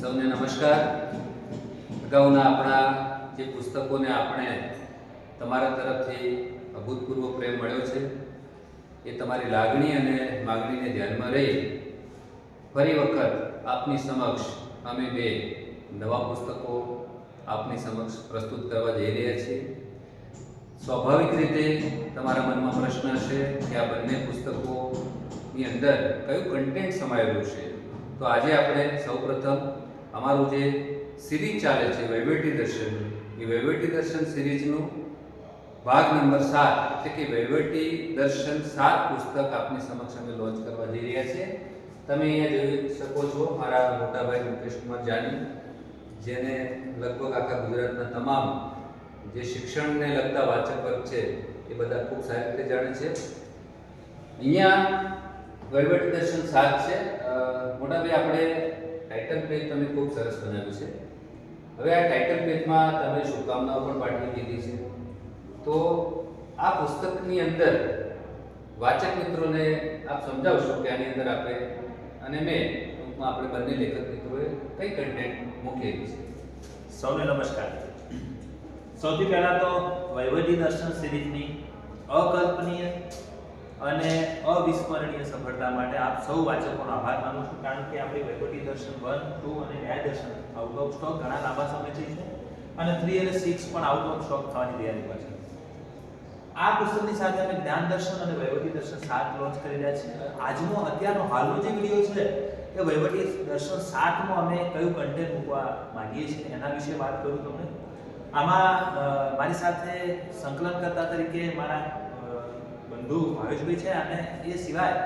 સૌને નમસ્કાર. અગાઉના આપણા જે પુસ્તકોને આપણે તમારા તરફથી અભૂતપૂર્વ પ્રેમ મળ્યો છે, એ તમારી લાગણી અને માગણીને ધ્યાનમાં રહી ફરી વખત આપની સમક્ષ અમે બે નવા પુસ્તકો આપની સમક્ષ પ્રસ્તુત કરવા જઈ રહ્યા છીએ. સ્વાભાવિક રીતે તમારા મનમાં પ્રશ્ન હશે કે આ બંને પુસ્તકોની અંદર કયું કન્ટેન્ટ સમાયેલું છે? તો આજે આપણે સૌપ્રથમ અમારું જે સિરીઝ ચાલે છે વહીવટી દર્શન, એ વહીવટી દર્શન સિરીઝનું ભાગ નંબર સાત એટલે કે વહીવટી દર્શન સાત પુસ્તક આપની સમક્ષ અમે લોન્ચ કરવા જઈ રહ્યા છીએ. તમે અહીંયા જોઈ શકો છો, મારા મોટાભાઈ મુકેશ કુમાર જાની, જેને લગભગ આખા ગુજરાતના તમામ જે શિક્ષણને લગતા વાચક વર્ગ છે, એ બધા ખૂબ સારી રીતે જાણે છે. અહીંયા વહીવટી દર્શન સાત છે. મોટાભાઈ, આપણે ટાઇટલ પેજ તમે ખૂબ સરસ બનાવ્યું છે. હવે આ ટાઇટલ પેજમાં તમે શુભકામનાઓ પણ પાઠવી દીધી છે. તો આ પુસ્તકની અંદર વાચક મિત્રોને આપ સમજાવશો કે આની અંદર આપણે અને મેં ટૂંકમાં આપણે બંને લેખક મિત્રોએ કઈ કન્ટેન્ટ મૂકેલી છે. સૌને નમસ્કાર. સૌથી પહેલાં તો વહીવટી દર્શન સિરીઝની અકલ્પનીય અને અવિસ્મરણીય સફળતા માટે આપ સૌ વાચકોનો આભાર માનું છું, કારણ કે આપણી વહીવટી દર્શન વન ટુ અને ન્યાય દર્શન આઉટ ઓફ સ્ટોક ઘણા લાંબા સમયથી છે અને થ્રી અને સિક્સ પણ આઉટ ઓફ સ્ટોક થવાની તૈયારીમાં છે. આ પુસ્તકની સાથે અમે જ્ઞાન દર્શન અને વહીવટી દર્શન સાત લોન્ચ કરી રહ્યા છીએ. આજનો અત્યારનો હાલનો જે વીડિયો છે, એ વહીવટી દર્શન સાતમાં અમે કયું કન્ટેન્ટ મૂકવા માંગીએ છીએ એના વિશે વાત કરું તમને. આમાં મારી સાથે સંકલન કરતા તરીકે મારા બંધુ ભાવેશભાઈ છે અને એ સિવાય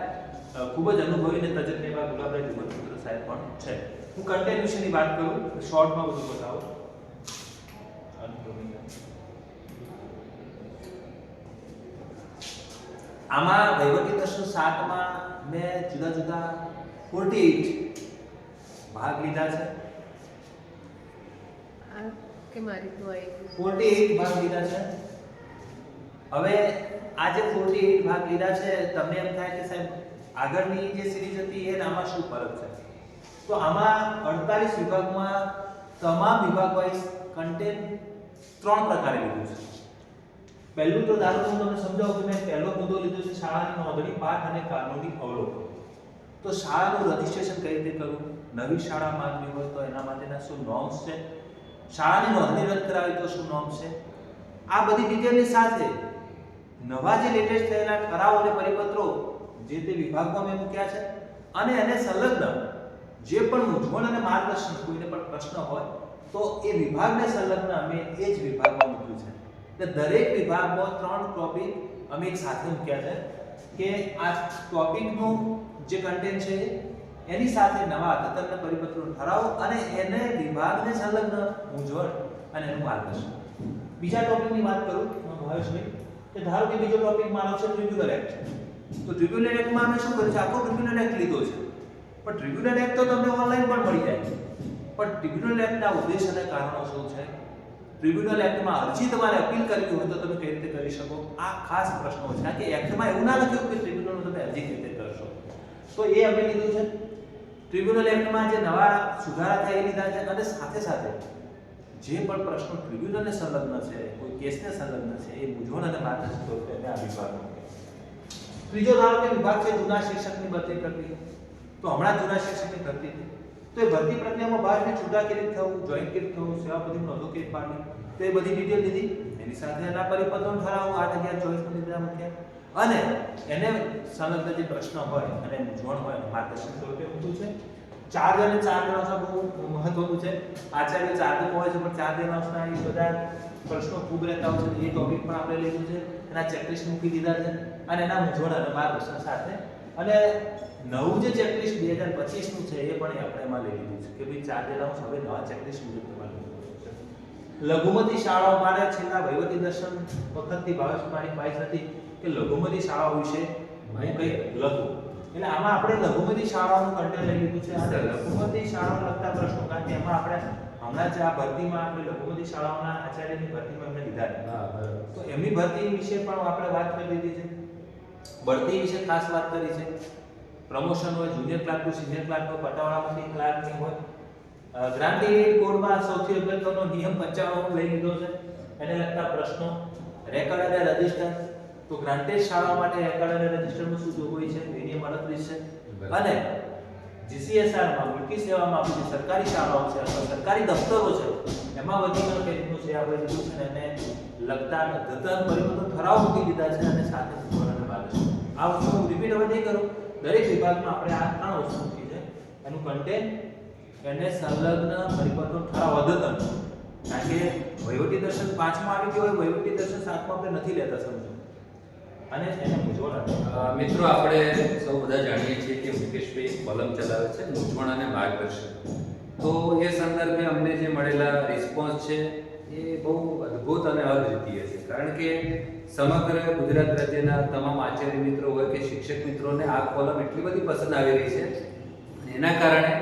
ખૂબ જ અનુભવી અને તજજ્ઞ એવા ગુલાબભાઈ ધુમતપુત્ર સાહેબ પણ છે. હું કન્ટેન્ટ વિશેની વાત કરું શોર્ટમાં બધું બતાવું. આમાં વહીવટી દર્શન સાતમાં મેં જુદા જુદા ફોર્ટી એઇટ ભાગ લીધા છે. કે મારી તો આવી ફોર્ટી એઇટ ભાગ લીધા છે. હવે આ જે ફોર્ટી એઇટ ભાગ લીધા છે. તમને એમ થાય કે સાહેબ, આગળની જે સિરીઝ હતી એ આમાં શું ફરક છે? તો આમાં અડતાલીસ વિભાગમાં તમામ વિભાગ વાઇઝ કન્ટેન્ટ ત્રણ પ્રકારે લીધું છે. પહેલું તો ધારો હું તમને સમજાવું કે મેં પહેલો મુદ્દો લીધો છે શાળાની નોંધણી પાઠ અને કાનૂની અવલોકન. તો શાળાનું રજીસ્ટ્રેશન કઈ રીતે કરવું? નવી શાળા માંગવી હોય તો એના માટેના શું નોર્મ્સ છે? શાળાની નોંધણી રદ કરાવી તો શું નોર્મ્સ છે? આ બધી ડિટેલની સાથે નવા જે લેટેસ્ટ થયેલા ઠરાવો અને પરિપત્રો જે તે વિભાગમાં મેં મૂક્યા છે અને એને સંલગ્ન જે પણ મૂંઝવણ અને માર્ગદર્શન કોઈને પણ પ્રશ્ન હોય, તો એ વિભાગને સંલગ્ન અમે એ જ વિભાગમાં મૂક્યું છે. એટલે દરેક વિભાગમાં ત્રણ ટોપિક અમે એક સાથે મૂક્યા છે કે આ ટોપિકનું જે કન્ટેન્ટ છે, એની સાથે નવા અદ્યતન પરિપત્રો ઠરાવો અને એને વિભાગને સંલગ્ન મૂંઝવણ અને એનું માર્ગદર્શન. બીજા ટોપિકની વાત કરું ભાવેશભાઈ કે ધારો કે બીજો ટોપિક મારો છે ટ્રિબ્યુનલ એક્ટ તો ટ્રિબ્યુનલ એક્ટમાં અમે શું કર્યું છે? આખો ટ્રિબ્યુનલ એક્ટ લીધો છે. પણ ટ્રિબ્યુનલ એક્ટ તો તમને ઓનલાઈન પણ મળી જાય પણ ટ્રિબ્યુનલ એક્ટના ઉદ્દેશ અને કારણો શું છે? ટ્રિબ્યુનલ એક્ટમાં અરજી તમારે અપીલ કરવી હોય તો તમે કઈ રીતે કરી શકો? આ ખાસ પ્રશ્નો છે. કે એક્ટમાં એવું ના લખ્યું કે ટ્રિબ્યુનલ તમે અરજી કઈ રીતે કરશો. તો એ અમે લીધું છે. ટ્રિબ્યુનલ એક્ટમાં જે નવા સુધારા એ લીધા છે, અને સાથે સાથે જે પણ પ્રશ્નો ટ્રિબ્યુનલને સંલગ્ન છે, કોઈ કેસને સંલગ્ન છે, એ મૂંઝવણ અને માર્ગદર્શક અમે આ વિભાગમાં ત્રીજો ધારો કે વિભાગ છે જૂના શિક્ષકની ભરતી પ્રક્રિયા. તો હમણાં જૂના શિક્ષકની ભરતી થઈ તો એ ભરતી પ્રક્રિયામાં બહારને છૂટા કેવી થવું જોઈન્ટ કેવી થવું સેવાપતિની નોંધો કેવી પાડવી, તો એ બધી ડિટેલ લીધી. એની સાથે એના પરિપત્રનો ઠરાવ આઠ અગિયાર ચોવીસમાં લીધા મૂક્યા અને એને સંલગ્ન જે પ્રશ્ન હોય, અને મૂંઝવણ હોય એનું માર્ગદર્શન સ્વરૂપે મૂક્યું છે. ચાર અને ચાર્જ જણાવશા બહુ મહત્વનું છે. આચાર્ય ચાર હોય છે, પણ ચાર જણાવશા એ બધા પ્રશ્નો ખૂબ રહેતા હોય છે એ ટોપિક પણ આપણે લીધું છે એના ચેકલિસ્ટ મૂકી દીધા છે અને એના મૂંઝવણ અને માર્ગદર્શન સાથે. અને નવું જે ચેકલિસ્ટ બે હજાર પચીસનું છે એ પણ આપણે એમાં લઈ લીધું છે કે ભાઈ ચાર જણાવશ હવે નવા ચેકલિસ્ટ મુજબ તમારે. લઘુમતી શાળાઓ મારે છેલ્લા વહીવટી દર્શન વખતથી ભાવેશ મારી ખ્વાહિશ હતી કે લઘુમતી શાળાઓ વિશે હું કંઈક લખું. એટલે આમાં આપણે લઘુમતી શાળાઓનું કન્ટેન્ટ લઈ લીધું છે. આ લઘુમતી શાળાઓ લગતા પ્રશ્નો કારણ કે એમાં આપણે હમણાં જ આ ભરતીમાં આપણે લઘુમતી શાળાઓના આચાર્યની ભરતીમાં એમને લીધા તો એમની ભરતી વિશે પણ આપણે વાત કરી લીધી છે. ભરતી વિશે ખાસ વાત કરી છે. પ્રમોશન હોય junior clerk to senior clerk હોય. પટાવાળામાંથી ક્લાર્કની હોય ગ્રાન્ટી કોડમાં સૌથી અગત્યનો નિયમ 95 લઈ લીધો છે. એને લગતા પ્રશ્નો. રેકોર્ડ અને રજિસ્ટર તો ગ્રાન્ટેડ શાળા માટે અને રજિસ્ટરમાં શું જોગવાઈ છે? એની 38 છે. અને જીસીએસઆરમાં મુલકી સેવામાં આપણી સરકારી શાળાઓ છે અથવા સરકારી દફતરો છે એમાં વર્ગીકરણ કેટલું છે આપણે લીધું છે અને લગતા ધતન પરિવર્તન ઠરાવ મૂકી દીધા છે અને સાથે અને બાદલ આ વસ્તુ હું રિપીટ હવે નહીં કરું. દરેક વિભાગમાં આપણે આ ત્રણ વસ્તુ મૂકી છે. એનું કન્ટેન્ટ એને સંલગ્ન પરિપત્ર ઠરાવ અદ્યતન. કારણ કે વહીવટી દર્શન પાંચમાં આવી ગયો હોય વહીવટી દર્શન સાતમાં આપણે નથી લેતા સમજો. અને એને મૂંઝવણ મિત્રો, આપણે સૌ બધા જાણીએ છીએ કે મુકેશભાઈ કોલમ ચલાવે છે, મૂંઝવણ અને માર્ગદર્શન. તો એ સંદર્ભે અમને જે મળેલા રિસ્પોન્સ છે, એ બહુ અદ્ભુત અને અદ્વિતીય છે. કારણ કે સમગ્ર ગુજરાત રાજ્યના તમામ આચાર્ય મિત્રો હોય કે શિક્ષક મિત્રોને આ કોલમ એટલી બધી પસંદ આવી રહી છે. એના કારણે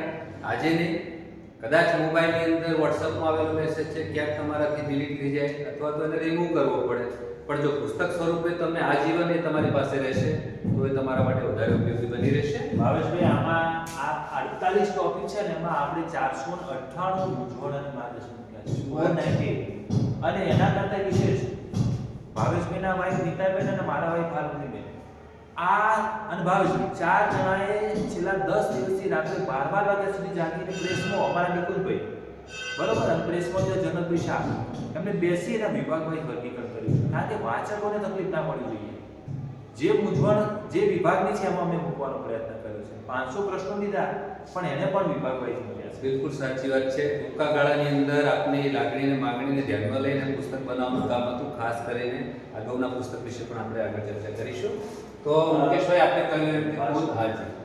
આજે નહીં કદાચ મોબાઈલની અંદર વોટ્સઅપમાં આવેલો મેસેજ છે, ક્યાંક તમારાથી ડિલીટ થઈ જાય, અથવા તો એને રિમૂવ કરવો પડે. પણ જો પુસ્તક સ્વરૂપે તમને આજીવન એ તમારી પાસે રહેશે તો એ તમારા માટે વધારે ઉપયોગી બની રહેશે. ભાવેશભાઈ આમાં આ 48 ટોપિક છે ને એમાં આપણે 498 મૂંઝવણ અને માર્ગદર્શન મૂક્યા છે. અને એના કરતા વિશેષ ભાવેશભાઈના વાઈફ નીતાબેન અને મારા વાઈફ ભારતીબેન આ અને ભાવેશભાઈ ચાર જણાએ છેલ્લા દસ દિવસથી રાત્રે બાર બાર વાગ્યા સુધી જાગીને પ્રેસમાં અમારા નિકુલભાઈ બરોબર? જે જનકભાઈ શાહ એમને બેસી એના વિભાગમાં વર્ગીકરણ કર્યું કારણ કે વાચકોને તકલીફ ના પડવી જોઈએ. જે મૂંઝવણ, જે વિભાગની છે એમાં અમે મૂકવાનો પ્રયત્ન કર્યો છે. પાંચસો પ્રશ્નો લીધા, પણ એને પણ વિભાગ વાઇઝ મૂક્યા છે. બિલકુલ સાચી વાત છે. ટૂંકા ગાળાની અંદર આપની લાગણીને માગણીને ધ્યાનમાં લઈને પુસ્તક બનાવવાનું કામ હતું, ખાસ કરીને અગાઉના પુસ્તક વિશે પણ આપણે આગળ ચર્ચા કરીશું. તો મુકેશભાઈ આપણે કહ્યું બાકી છે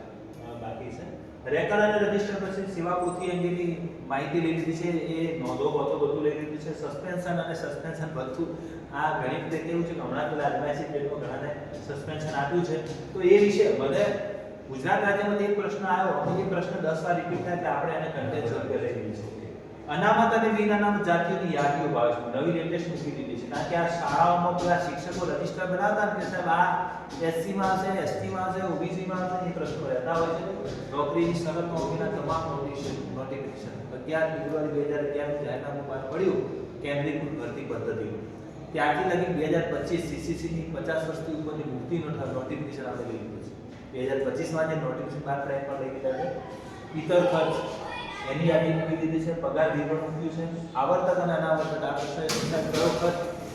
રેકર્ડ અને રજિસ્ટર પછી સેવા પોથી અંગેની માહિતી લઈ લીધી છે. એ નોંધો પત્રો બધું લઈ લીધું છે. સસ્પેન્શન અને સસ્પેન્શન બધું આ ઘણી વખતે કેવું છે કે હમણાં પેલા એડવાઇસી પેટમાં ઘણાને સસ્પેન્શન આપ્યું છે. તો એ વિશે બધે ગુજરાત રાજ્યમાંથી એક પ્રશ્ન આવ્યો. એ પ્રશ્ન દસ વાર રિપીટ થાય એટલે આપણે એને કન્ટેન્ટ સ્વરૂપે લઈ લીધું છે અનામત અને બિન જાતિઓની યાદીઓ ભાવે છે. નવી લેટેસ્ટ મૂકી દીધી છે. કારણ કે આ શાળાઓમાં પેલા શિક્ષકો રજિસ્ટર બનાવતા ને કે સાહેબ, આ એસસી માં હશે એસટી માં હશે ઓબીસી માં હશે, એ પ્રશ્નો રહેતા હોય છે. નોકરીની શરત નોકરીના તમામ નોટિફિકેશન નોટિફિકેશન. અગિયાર ફેબ્રુઆરી બે હજાર અગિયારનું જાહેરનામું બહાર પડ્યું કેન્દ્રીકૃત ભરતી પદ્ધતિ. ત્યારથી લગી બે હજાર પચીસ સીસીસીની પચાસ વર્ષથી ઉપરની મુક્તિનો નોટિફિકેશન આપણે લઈ લીધું છે. બે હજાર પચીસમાં જે નોટિફિકેશન બહાર પડે પણ લઈ લીધા છે. ઇતર ખર્ચ એની યાદી મૂકી દીધી છે પગાર ધીરણ મૂક્યું છે. આવર્તક અને અનાવર્તક આ પ્રશ્ન કયો ખર્ચ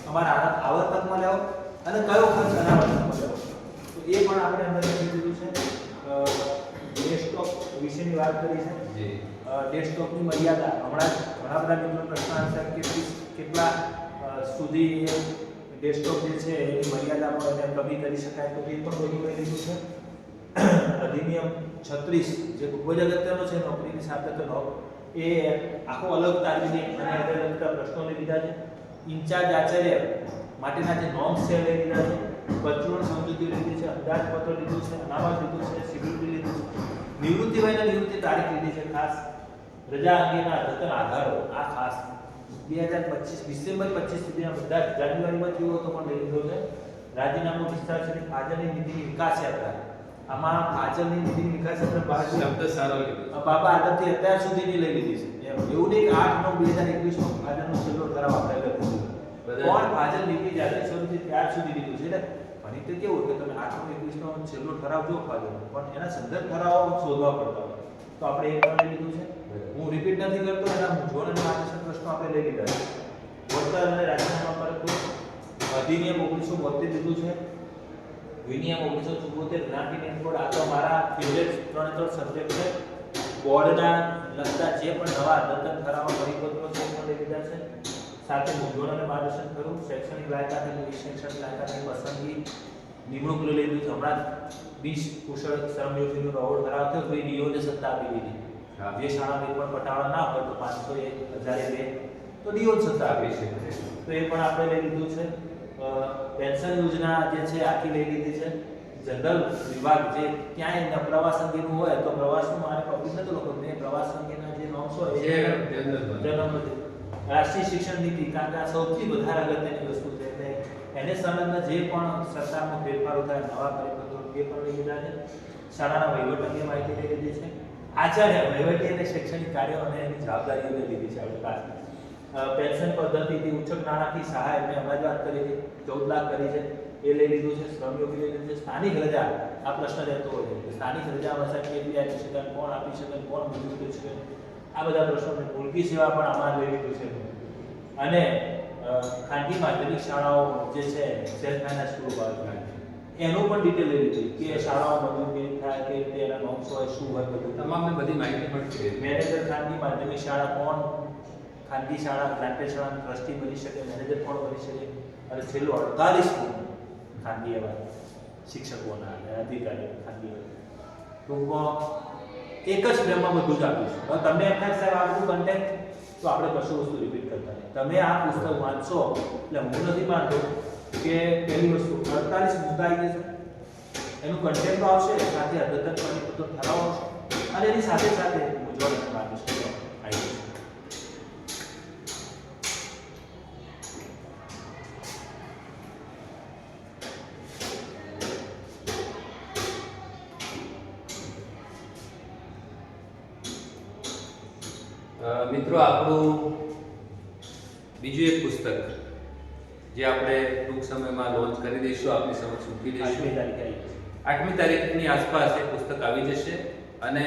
અમારા આવર્તકમાં લેવો અને કયો ખર્ચ અનાવર્તકમાં લેવો? તો એ પણ આપણે અંદર લખી દીધું છે. ડેસ્કટોપ વિશેની વાત કરી છે. જી. ડેસ્કટોપની મર્યાદા. હમણાં જ ઘણા બધા મિત્રો પ્રશ્ન આન્સર કે કેટલી- કેટલા સુધી ડેસ્કટોપ જે છે એની મર્યાદા પણ અમે કમી કરી શકાય તો એ પણ બધું લઈ લીધું છે. અધિનિયમ 36 જે ખૂબ જ અગત્યનો છે, નોકરીની સાથે તો નો- એ આખો અલગ તારવીને અને એને લગતા પ્રશ્નો લઈ લીધા છે. ઇન્ચાર્જ આચાર્ય માટેના જે નોર્મ્સ છે, એ લીધા છે. પરચુરણ સમજૂતી લીધી છે અંદાજપત્ર લીધું છે, અનામત લીધું છે સિક્યુરિટી લીધું છે. નિવૃત્તિ વયના નિવૃત્તિ તારીખ લીધી છે, ખાસ રજા અંગેના અદ્યતન આધારો, આ ખાસ બે હજાર પચીસ, ડિસેમ્બર પચીસ સુધીના બધા જાન્યુઆરીમાં થયું હતો પણ લઈ લીધો છે. રાજીનામું વિસ્તાર છે ફાજલની નીતિની વિકાસ યાત્રા. આમાં ફાજલની નીતિની વિકાસ યાત્રા બાજુ શબ્દ સારો લીધો. બાબા આદમથી અત્યાર સુધીની લઈ લીધી છે. એવું નહીં આઠ નવ બે હજાર એકવીસનો ફાજલનો છેલ્લો ઠરાવ આપણે લખ્યો કોણ ભાજપ નીતિ જાતે શરૂ થઈ ત્યાર સુધી લીધું છે. એટલે ઘણી તો કેવું કે તમે આઠ નવ એકવીસનો છેલ્લો ઠરાવ જો ભાજપ પણ એના સંદર્ભ ઠરાવો શોધવા પડતા હોય. તો આપણે એ પણ લીધું છે. હું રિપીટ નથી કરતો એના મૂંઝવણ અને માર્ગદર્શન પ્રશ્નો આપણે લઈ લીધા છે. વોટર અને રાજીનામા પર અધિનિયમ ઓગણીસો બોતેર લીધું છે. વિનિયમ ઓગણીસો ચુમ્મોતેર જ્ઞાતિ એનકોડ આ તો મારા ફેવરેટ ત્રણે ત્રણ સબ્જેક્ટ છે. બોર્ડના લગતા જે પણ નવા દત્તક ઠરાવો પરિપત્રો છે એ પણ લઈ લીધા છે. સાથે મૂંઝવણોને માર્ગદર્શન કરું. શૈક્ષણિક લાયકાત અને શૈક્ષણિક લાયકાતની પસંદગી. નિમણૂક લઈ લીધું છે. હમણાં વીસ કુશળ શ્રમયોગીનો નવો ઠરાવ થયો તો એ ડીઓને સત્તા આપી દીધી. જે શાળામાં પણ પટાળો ના હોય તો પાંચસો એક હજારે બે. તો ડીઓ સત્તા આપી છે. તો એ પણ આપણે લઈ લીધું છે. પેન્શન યોજના જે છે આખી લઈ લીધી છે. જનરલ વિભાગ જે ક્યાંય ન પ્રવાસ અંગેનું હોય તો પ્રવાસનું મારે પબ્લિક નથી લોકો મેં પ્રવાસ અંગેના જે નોમ્સ હોય છે જનરલ રાષ્ટ્રીય શિક્ષણ નીતિ કારણ કે સૌથી વધારે અગત્યની વસ્તુ છે. એટલે એને સંલગ્ન જે પણ સરકારમાં ફેરફારો થાય નવા પરિપત્રો એ પણ લઈ લીધા છે. શાળાના વહીવટ અંગે માહિતી લઈ લીધી છે. આચાર્ય વહીવટી અને શૈક્ષણિક કાર્યો અને એની લઈ લીધી છે આપણે પેન્શન પદ્ધતિથી ઉચ્ચક નાણાકીય સહાય મેં હમણાં જ વાત કરી હતી ચૌદ લાખ કરી છે. એ લઈ લીધું છે શ્રમયોગી લઈ લીધું છે. સ્થાનિક રજા આ પ્રશ્ન રહેતો હોય છે. સ્થાનિક રજા સાહેબ કેટલી આપી શકાય કોણ આપી શકે કોણ કરી શકે? આ બધા પ્રશ્નો છે સેવા પણ આમાં લઈ લીધું છે. અને ખાનગી માધ્યમિક શાળાઓ જે છે સેલ્ફ ફાઇનાન્સ પૂરું પાડે એનું પણ ડિટેલ લઈ લીધી. કે શાળાઓ બધું કેવી થાય કે રીતે એના નોમ્સ હોય શું હોય બધું. તમામને બધી માહિતી મળશે મેનેજર ખાનગી માધ્યમિક શાળા કોણ ખાનગી શાળા ગ્રાન્ટેડ શાળા, ટ્રસ્ટી બની શકે, મેનેજર પણ બની શકે. અને છેલ્લું અડતાલીસ ખાનગી એવા શિક્ષકોના અને અધિકારીઓ ખાનગી ટૂંકમાં એક જ ફ્રેમમાં બધું જ આપ્યું છે. તમને એમ થાય સાહેબ, આ બધું કન્ટેન્ટ તો આપણે કશું વસ્તુ રિપીટ કરતા નહીં. તમે આ પુસ્તક વાંચશો, એટલે હું નથી માનતો કે પહેલી વસ્તુ, અડતાલીસ મુદ્દા આવી જશે. એનું કન્ટેન્ટ આવશે, સાથે અદ્યતન પરિપત્ર ઠરાવ આવશે. અને એની સાથે સાથે મૂંઝવણ અને માર્ગદર્શન આવી જશે અ, મિત્રો આપણું બીજું એક પુસ્તક જે આપણે ટૂંક સમયમાં લોન્ચ કરી દઈશું આપની સમક્ષ મૂકી દઈશું. આઠમી તારીખની આસપાસ એ પુસ્તક આવી જશે અને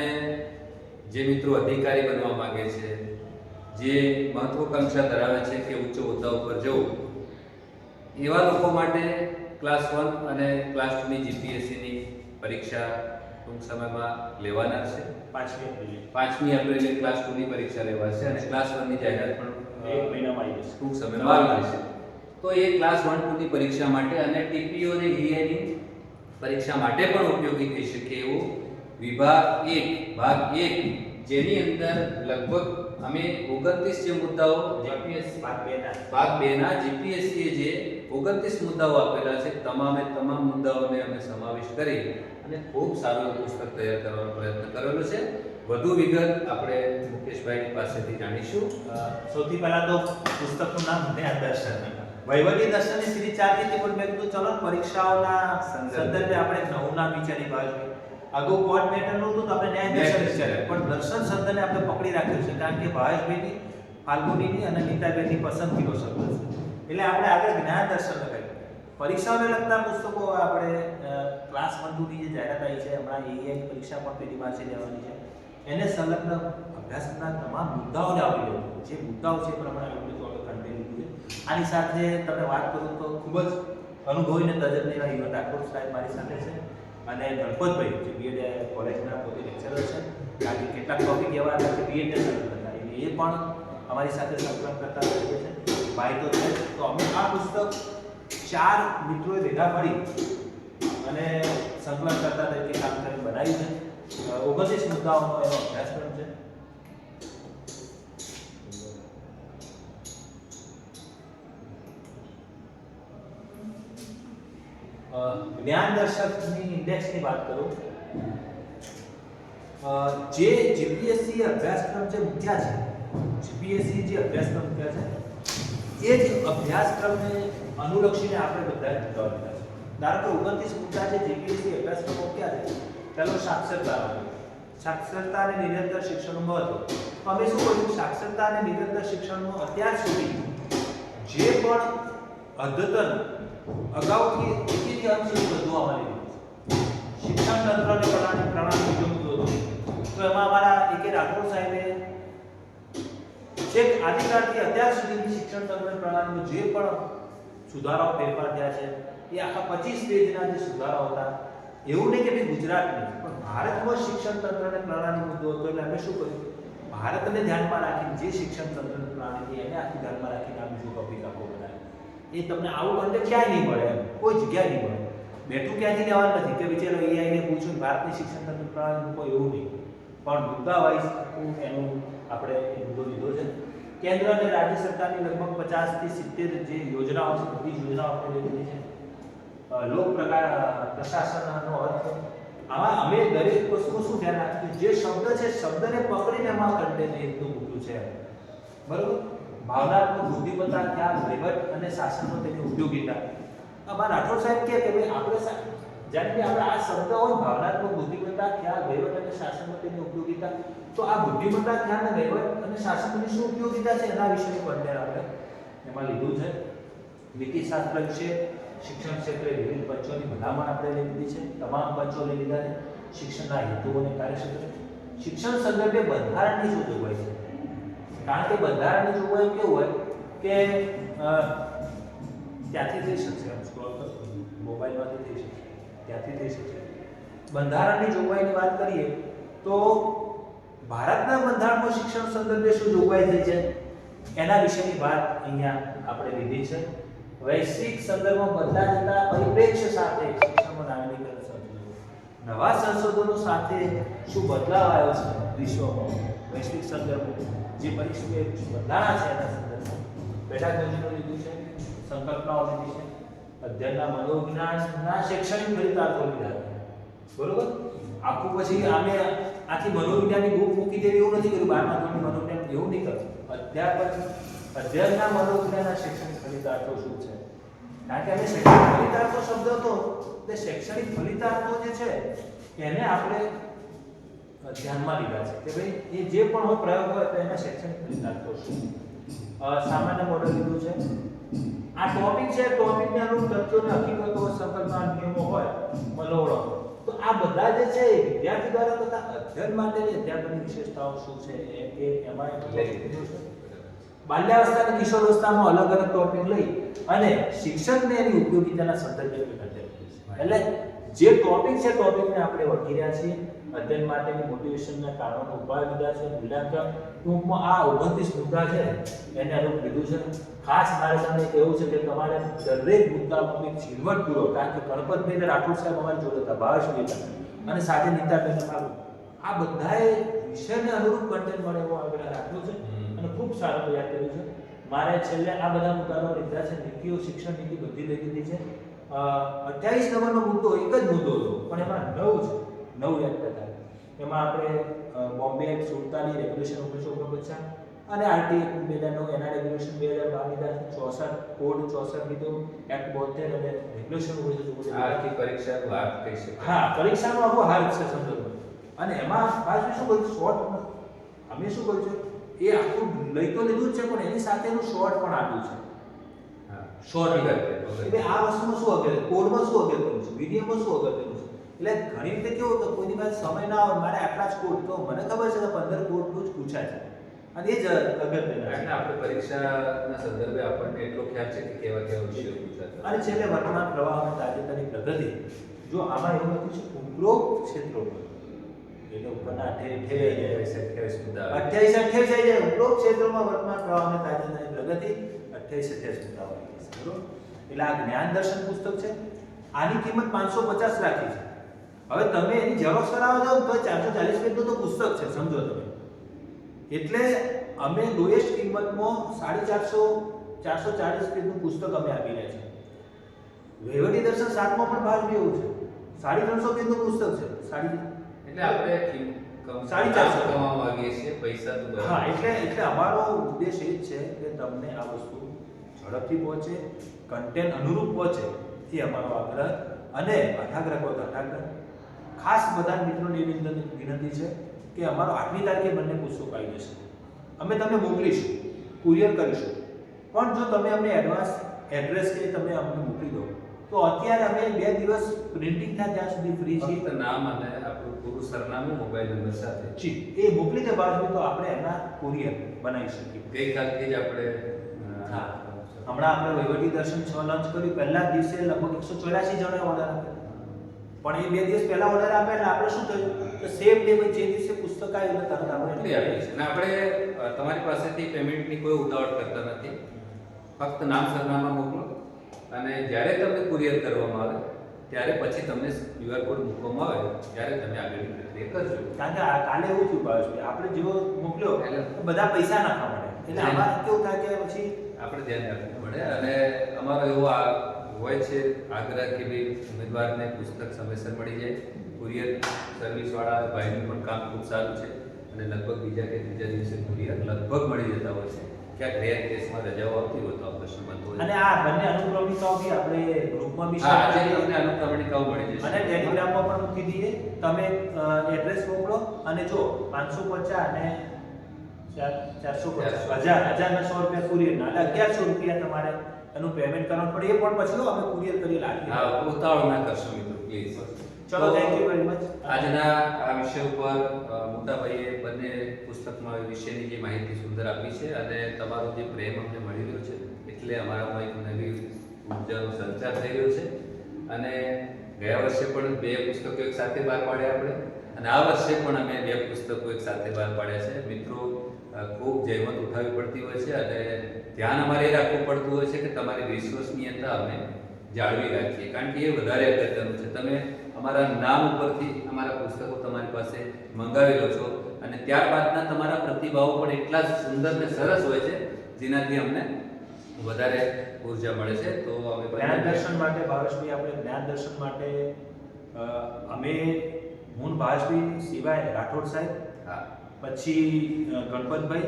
જે મિત્રો અધિકારી બનવા માગે છે જે મહત્વકાંક્ષા ધરાવે છે કે ઉચ્ચ હોદ્દા ઉપર જવું એવા લોકો માટે ક્લાસ વન અને ક્લાસ ટુની જીપીએસસીની પરીક્ષા ટૂંક સમયમાં લેવાના છે. પાંચમી એપ્રિલે. પાંચમી એપ્રિલે ક્લાસ ટુની પરીક્ષા લેવાશે અને ક્લાસ વનની જાહેરાત પણ એક મહિનામાં આવી જશે. ટૂંક સમયમાં આવી જશે. તો એ ક્લાસ વન ટુની પરીક્ષા માટે અને ટીપીઓ અને ઈઆઈની પરીક્ષા માટે પણ ઉપયોગી થઈ શકે એવો વિભાગ એક ભાગ એક જેની અંદર લગભગ અમે ઓગણત્રીસ જે મુદ્દાઓ જીપીએસસી ભાગ બે ના. ભાગ બે ના જીપીએસસીએ જે ઓગણત્રીસ મુદ્દાઓ આપેલા છે તમામે તમામ મુદ્દાઓને અમે સમાવેશ કરી અને ખૂબ સારું એવું પુસ્તક તૈયાર કરવાનો પ્રયત્ન કરેલો છે. વધુ વિગત આપણે મુકેશભાઈ પાસેથી જાણીશું. સૌથી પહેલા તો પુસ્તકનું નામ જ્ઞાન દર્શન. વહીવટી દર્શનની સિરીઝ ચાલતી હતી પણ મેં કીધું ચલો પરીક્ષાઓના સંદર્ભે. આપણે એક નવું નામ વિચારી બાજુ અગાઉ કોર્ટ મેટરનું હતું તો આપણે ન્યાય ન્યાય દર્શન. વિચાર્યું પણ દર્શન શબ્દને આપણે પકડી રાખ્યું છે કારણ કે ભાવેશભાઈની ફાલ્ગુનીની અને નીતાબેનની પસંદગીનો શબ્દ છે. એટલે આપણે આગળ જ્ઞાન દર્શન કર્યું પરીક્ષાઓને લગતા પુસ્તકો આપણે ક્લાસ વન ટુની જે જાહેરાત આવી છે, હમણાં એઆઈ પરીક્ષા પણ પેલી પાસે લેવાની છે. એને સંલગ્ન અભ્યાસક્રમના તમામ મુદ્દાઓને આવરી લેવું જે મુદ્દાઓ છે એ પ્રમાણે આપણે તો આપણે કન્ટેન્ટ લીધું છે આની સાથે તમે વાત કરું તો ખૂબ જ અનુભવી અને તજજ્ઞ એવા યુવક રાઠોડ સાહેબ મારી સાથે છે અને ગણપતભાઈ, જે બીએડ કોલેજના પોતે લેક્ચરર છે. કારણ કે કેટલાક ટોપિક એવા હતા કે બીએડ હતા. એ પણ અમારી સાથે સંકલન કરતા તરીકે છે ભાઈ તો છે તો અમે આ પુસ્તક ચાર મિત્રોએ ભેગા મળી અને સંકલન કરતા તરીકે કામ કરી બનાવી છે. ઓગણત્રીસ મુદ્દાઓનો એનો અભ્યાસક્રમ છે. જ્ઞાન દર્શકની ઇન્ડેક્સની વાત કરું. જે જીપીએસસી અભ્યાસક્રમ જે મૂક્યા છે. જીપીએસસી જે અભ્યાસક્રમ મૂક્યા છે, એ જ અભ્યાસક્રમને અનુલક્ષીને આપણે બધા છે. ધારો કે ઓગણત્રીસ મુદ્દા છે જીપીએસસી અભ્યાસક્રમો મૂક્યા છે? પહેલો સાક્ષરતા સાક્ષરતા અને નિરંતર શિક્ષણનું મહત્વ. અમે શું કહ્યું સાક્ષરતા અને નિરંતર શિક્ષણનું અત્યાર સુધી જે પણ અદ્યતન અગાઉથી એકેથી અંત સુધી બધું અમારી શિક્ષણ તંત્રની પ્રણાલી પ્રણાલી જો મુદ્દો તો એમાં અમારા એ કે રાઠોડ સાહેબે છેક આદિકાળથી અત્યાર સુધીની શિક્ષણ તંત્ર પ્રણાલીમાં જે પણ સુધારાઓ ફેરફાર થયા છે એ આખા પચીસ પેજના જે સુધારા હતા, એવું નહીં કે ભાઈ ગુજરાતની પણ ભારતમાં શિક્ષણ તંત્ર અને પ્રણાલી મુદ્દો હતો એટલે અમે શું કર્યું? ભારતને ધ્યાનમાં રાખીને જે શિક્ષણ તંત્ર પ્રણાલી એને આખી ધ્યાનમાં રાખીને આ બીજું ટોપિક આખો બનાવ્યો એ તમને આવું કન્ટેન્ટ ક્યાંય નહીં મળે. કોઈ જગ્યાએ નહીં મળે. બેઠું ક્યાંથી લેવાનું નથી, કે વિચારો AI ને પૂછ્યું ભારતની શિક્ષણ તંત્ર પ્રણાલી મૂકો, એવું નહીં. પણ મુદ્દા વાઇઝ એનું આપણે મુદ્દો લીધો છે. કેન્દ્ર અને રાજ્ય સરકારની લગભગ પચાસથી સિત્તેર જે યોજનાઓ છે, બધી યોજનાઓ આપણે લીધી છે. લોક પ્રકાર પ્રશાસનનો અર્થ. આમાં અમે દરેક વસ્તુ શું ધ્યાન રાખ્યું જે શબ્દ છે, શબ્દને પકડીને એમાં કન્ટેન્ટ એકદમ મૂક્યું છે બરોબર? ભાવનાત્મક બુદ્ધિમત્તા ખ્યાલ વહીવટ અને શાસનનો તેની ઉપયોગિતા. આમાં રાઠોડ સાહેબ કહે કે ભાઈ, આપણે જ્યારે કે આપણે આ શબ્દ હોય, ભાવનાત્મક બુદ્ધિમત્તા ખ્યાલ વહીવટ અને શાસનમાં તેની ઉપયોગિતા. તો આ બુદ્ધિમત્તા ખ્યાલ અને વહીવટ અને શાસન માટેની શું ઉપયોગીતા છે? એના વિશેની પણ આપણે એમાં લીધું છે. નીતિશાસ્ત્ર વિશે શિક્ષણ ક્ષેત્રે વિવિધ પંચોની ભલામણ આપણે લઈ લીધી છે. તમામ પંચો લઈ લીધા છે. શિક્ષણના હેતુઓ અને કાર્યક્ષેત્ર શિક્ષણ સંદર્ભે બંધારણની શું જોગવાઈ છે. કારણ કે બંધારણની જોગવાઈ કેવું હોય કે ત્યાંથી થઈ શકશે. આમ સ્ક્રોલ કરો. મોબાઈલમાંથી થઈ શકશે ત્યાંથી થઈ શકશે બંધારણની જોગવાઈની વાત કરીએ તો ભારતના બંધારણમાં શિક્ષણ સંદર્ભે શું જોગવાઈ થઈ છે? એના વિશેની વાત અહીંયા આપણે લીધી છે. વૈશ્વિક સંદર્ભમાં બદલા જતા પરિપ્રેક્ષ્ય સાથે શિક્ષણમાં નાગરિકરણ નવા સંશોધનો સાથે શું બદલાવ આવ્યો છે વિશ્વમાં? વૈશ્વિક સંદર્ભ, જે પરિસ્થિતિ બદલાણા છે એના સંદર્ભમાં? પેડાગોજીનું લીધું છે, સંકલ્પનાઓ લીધી છે, અધ્યયનના મનોવિજ્ઞાનના શૈક્ષણિક ફલિતાર્થો લીધા બરોબર? આખું પછી આમે આખી મનોવિજ્ઞાનની બુક મૂકી દેવી એવું નથી કર્યું. બારમા ધોરણની મનોવિજ્ઞાન એવું નહીં કરતું. અધ્યાપન અધ્યયનના મનોવિજ્ઞાનના શૈક્ષણિક ફલિતાર્થો શું છે? કારણ કે અમે શૈક્ષણિક ફલિતાર્થો શબ્દ હતો, એટલે શૈક્ષણિક ફલિતાર્થો જે છે એને આપણે ધ્યાનમાં લીધા છે કે ભાઈ એ જે પણ હોય પ્રયોગ હોય, તો એના શૈક્ષણિક ફલિતાર્થો શું સામાન્ય મોડલ લીધું છે. આ ટોપિક છે ટોપિકને અનુરૂપ તથ્યોને હકીકતો સંકલ્પના નિયમો હોય, મનોવળો તો આ બધા જે છે વિદ્યાર્થી દ્વારા તથા અધ્યયન માટેની અધ્યાપનની વિશેષતાઓ શું છે? એ એમાં લીધું છે. બાલ્યાવસ્થા અને કિશોરાવસ્થામાં અલગ અલગ ટોપિક લઈ અને શિક્ષકને એની ઉપયોગિતાના સંદર્ભે કરીશું. એટલે જે ટોપિક છે ટોપિકને આપણે વળગી રહ્યા છીએ. અધ્યયન માટેની મોટિવેશનના કારણો ઉપાય લીધા છે. મૂલ્યાંકન ટૂંકમાં આ 29 મુદ્દા છે. એને અનુરૂપ લીધું છે. ખાસ મારે તમને કહેવું છે કે તમારે દરેક મુદ્દામાં એક ઝીણવટ પૂરો, કારણ કે ગણપતભાઈ રાઠોડ સાહેબ અમારી જોડે હતા ભાવેશભાઈ હતા અને સાથે નીતાબેન આ બધાએ વિષયને અનુરૂપ કન્ટેન્ટ મળે એવો આપણે રાખ્યો છે. હમ. ખૂબ સારું તૈયાર કર્યું છે. મારે છેલ્લે આ બધા મુદ્દાઓ લીધા છે. નીતિઓ શિક્ષણ નીતિ બધી લઈ લીધી છે. અઠ્યાવીસ નંબરનો મુદ્દો એક જ મુદ્દો હતો પણ એમાં નવ છે. નવ યાદ કરતા. એમાં આપણે બોમ્બે એક્ટ સુડતાલીસ રેગ્યુલેશન ઓગણીસો ઓગણપચાસ અને આરટી એક્ટ બે હજાર નવ એના રેગ્યુલેશન બે હજાર બાર લીધા ચોસઠ કોડ ચોસઠ લીધું. એક્ટ બોતેર અને રેગ્યુલેશન ઓગણીસો આ પરીક્ષા હાથ કહી શકાય. હા પરીક્ષાનો આખો હાર છે સંદર્ભ અને એમાં ખાસ શું કહ્યું શોર્ટ અમે શું કર્યું છે? એ આખું લઈ તો લીધું જ છે પણ એની સાથે એનું શોર્ટ પણ આપ્યું છે. શોર્ટ કે આ વસ્તુમાં શું અગત્ય કોડમાં શું અગત્યનું છે? વિડીયોમાં શું અગત્યનું છે? એટલે ઘણી રીતે કેવું તો કોઈની પાસે સમય ના હોય મારે આટલા જ કોડ તો મને ખબર છે કે પંદર કોડનું જ પૂછાય છે. અને એ જ અગત્યના એટલે આપણે પરીક્ષાના સંદર્ભે આપણને એટલો ખ્યાલ છે કે કેવા કેવા વિષયો પૂછાતા. અને છેલ્લે વર્તમાન પ્રવાહ અને તાજેતરની પ્રગતિ. જો આમાં એવું નથી છે ઉપરોક્ત ક્ષેત્રો પર એટલે ઉપરના અઠે અઠે અઠ્યાવીસ અઠ્યાવીસ મુદ્દા આવે. જાય. ઉપરોક્ત ક્ષેત્રોમાં વર્તમાન પ્રવાહ અને તાજેતરની પ્રગતિ અઠ્યાવીસ અઠ્યાવીસ મુદ્દાઓ આવી છે બરોબર? એટલે આ જ્ઞાન દર્શન પુસ્તક છે. આની કિંમત પાંચસો પચાસ રાખી છે. હવે તમે એની ઝેરોક્ષ કરાવવા જાઓ તો ચારસો ચાલીસ પેજનું તો પુસ્તક છે સમજો તમે. એટલે અમે લોએસ્ટ કિંમતમાં સાડી ચારસો ચારસો ચાલીસ પેજનું પુસ્તક અમે આપી રહ્યા છીએ. વહીવટી દર્શન સાતમાં પણ ભાગ લેવું છે. સાડી ત્રણસો પેજનું પુસ્તક છે. સાડી એટલે આપણે સારી ચારસો. કમાવા માંગીએ છીએ પૈસા તો હા એટલે એટલે અમારો ઉદ્દેશ એ જ છે કે તમને આ વસ્તુ ઝડપથી પહોંચે કન્ટેન્ટ અનુરૂપ પહોંચે એ અમારો આગ્રહ અને અઠાગ્રહ અથાગ્રહ ખાસ બધા મિત્રોને વિનંતી છે કે અમારો આઠમી તારીખે બંને પુસ્તકો આવી જશે. અમે તમને મોકલીશું કુરિયર કરીશું. પણ જો તમે અમને એડવાન્સ એડ્રેસ કે તમે અમને મોકલી દો તો અત્યારે અમે બે દિવસ પ્રિન્ટિંગ થાય ત્યાં સુધી ફ્રી છીએ. ફક્ત નામ અને આપણું પૂરું સરનામું મોબાઈલ નંબર સાથે. જી. એ મોકલી દે બાજુ તો આપણે એના કુરિયર બનાવી શકીએ. ગઈકાલથી જ આપણે હા. હમણાં આપણે વહીવટી દર્શન છ લોન્ચ કર્યું. પહેલા દિવસે લગભગ એકસો ચોર્યાસી જણાએ ઓર્ડર આપ્યો. પણ એ બે દિવસ પહેલા ઓર્ડર આપે એટલે આપણે શું થયું? કે સેમ ડે જે દિવસે પુસ્તક આવ્યું તરત આપણે આપણે તમારી પાસેથી પેમેન્ટની કોઈ ઉતાવળ કરતા નથી. ફક્ત નામ સરનામા મોકલો. અને જ્યારે તમને કુરિયર કરવામાં આવે ત્યારે પછી તમને ક્યુઆર કોડ મૂકવામાં આવે ત્યારે તમે આગળની પ્રક્રિયા કરજો. કારણ કે આ કાલે એવું થયું ભાવેશભાઈ આપણે જેવો મોકલ્યો એટલે- બધા પૈસા નાખવા મળે. એટલે અમારે કેવું થાય કે પછી આપણે ધ્યાન રાખવું પડે. અને અમારો એવો આ હોય છે આગ્રહ કે ભાઈ ઉમેદવારને પુસ્તક સમયસર મળી જાય. કુરિયર સર્વિસવાળા ભાઈનું પણ કામ ખૂબ સારું છે. અને લગભગ બીજા કે ત્રીજા દિવસે કુરિયર લગભગ મળી જતા હોય છે. ક્યાંક રેર કેસમાં રજાઓ આવતી હોય તો ઓપરેશન બંધ અને આ બંને અનુક્રમણિકાઓ બી આપણે ગ્રુપમાં બી હા આજે તમને અનુક્રમણિકાઓ મળી જશે. અને ટેલિગ્રામમાં પણ મૂકી દઈએ. તમે એડ્રેસ મોકલો અને જો પાંચસો પચાસ અને ચાર- ચારસો પચાસ ચારસો. હજાર હજારના સો રૂપિયા કુરિયરના એટલે અગિયારસો રૂપિયા તમારે એનું પેમેન્ટ કરવાનું. પડે એ પણ પછી અમે કુરિયર કરી લાગીએ હા ઉતાવળ ના કરશો મિત્રો પ્લીઝ ચલો થેન્ક યુ વેરી મચ આજના આ વિષય ઉપર મોટાભાઈએ બંને પુસ્તકમાં વિષયની જે માહિતી સુંદર આપી છે અને તમારો જે પ્રેમ અમને મળી રહ્યો છે, એટલે અમારામાં એક નવી ઉર્જાનો સંચાર થઈ રહ્યો છે. અને ગયા વર્ષે પણ બે પુસ્તકો એક સાથે બહાર પાડ્યા આપણે. અને આ વર્ષે પણ અમે બે પુસ્તકો એક સાથે બહાર પાડ્યા છે. મિત્રો ખૂબ જહેમત ઉઠાવવી પડતી હોય છે અને ધ્યાન અમારે એ રાખવું પડતું હોય છે કે તમારી વિશ્વસનીયતા અમે જાળવી રાખીએ. કારણ કે એ વધારે અગત્યનું છે. તમે અમારા નામ ઉપરથી અમારા પુસ્તકો તમારી પાસે મંગાવી લો છો અને ત્યારબાદના તમારા પ્રતિભાવો પણ એટલા જ સુંદર ને સરસ હોય છે જેનાથી અમને વધારે ઊર્જા મળે છે. તો અમે જ્ઞાન દર્શન માટે ભાવેશભાઈ આપણે જ્ઞાન દર્શન માટે અમે હું ભાવેશભાઈ સિવાય રાઠોડ સાહેબ હા. પછી ગણપતભાઈ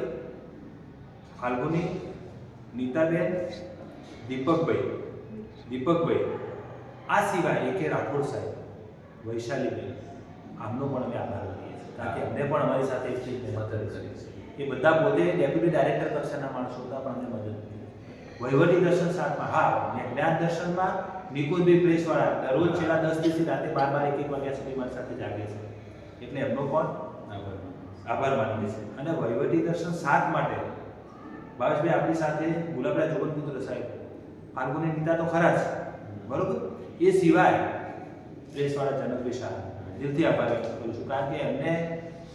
ફાલ્ગુની નીતાબેન દીપકભાઈ દીપકભાઈ આ સિવાય એકે રાઠોડ સાહેબ. વૈશાલીબેન, આમનો પણ અમે આભાર માનીએ છીએ. કારણ કે અમને પણ અમારી સાથે એટલી જ મદદ કરી છે. એ બધા પોતે ડેપ્યુટી ડાયરેક્ટર કક્ષાના માણસો હતા, પણ અમને મદદ કરી. વહીવટી દર્શન સાથમાં હા ને જ્ઞાન દર્શનમાં નિકુંજભાઈ પ્રેસવાળા દરરોજ છેલ્લા દસ દિવસથી રાતે બાર બાર, એક એક વાગ્યા સુધી મારી સાથે જાગે છે. એટલે એમનો પણ. આભાર માનીએ છીએ. અને વહીવટી દર્શન સાત માટે, ભાવેશભાઈ, આપણી સાથે ગુલાબરાજ જોગનપુત્ર સાહેબ, ફાલ્ગુની નીતા તો ખરા જ. બરોબર? એ સિવાય પ્રેસવાળા જનકભાઈ શાહ દિલથી આભાર વ્યક્ત કરું છું. કારણ કે એમને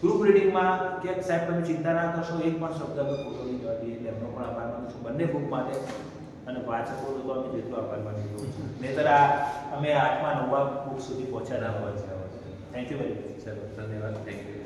ગ્રુપ રીડિંગમાં ક્યાંક સાહેબ તમે ચિંતા ના કરશો એક પણ શબ્દ અમે ખોટો નહીં જવા દઈએ એમનો પણ આભાર માનું છું. બંને બુક માટે અને વાચકો તો અમે જેટલો આભાર માની દઉં નહીતર આ અમે આઠમા નવમા બુક સુધી પહોંચ્યા ના હોય છે. થેન્ક યુ વેરી મચ ચલો ધન્યવાદ. Thank you